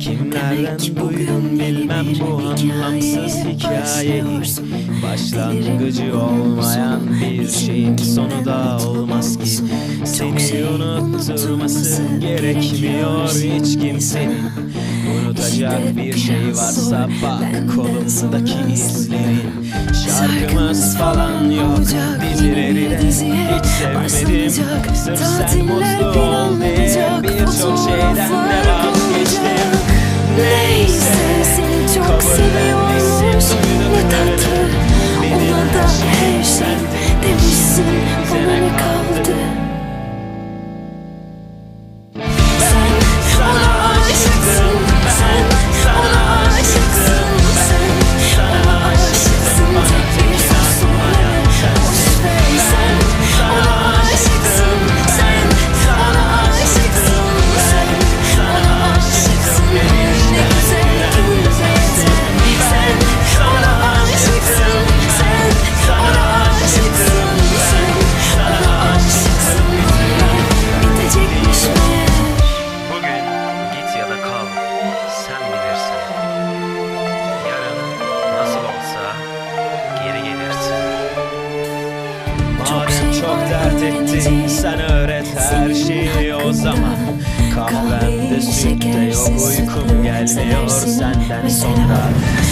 Kimlerden duydun bilmem bu anlamsız hikayeyi Başlangıcı olmayan bir şeyin sonu da olmaz ki. Seni unutturması gerekmiyor hiç kimsenin Unutacak bir şey varsa bak kolumdaki izlerin. Şarkımız falan yok. dizileri de hiç sevmedim. Sırf sen mutlu ol diye seni çok çok dert ettin. Sen öğret her şeyi o zaman. Kahvemde sütte yok uykum gelmiyor senden sonra.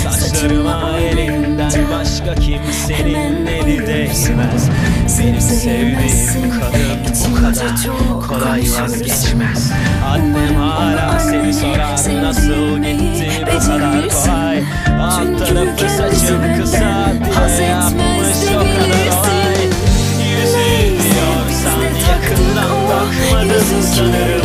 Saçlarıma elinden başka kimsenin eli değmez. Benim sevdiğim kadın bu kadar kolay vazgeçmez. Annem hala seni sorar nasıl gitti bu kadar kolay? Alt tarafı saçın kısa diye yesterday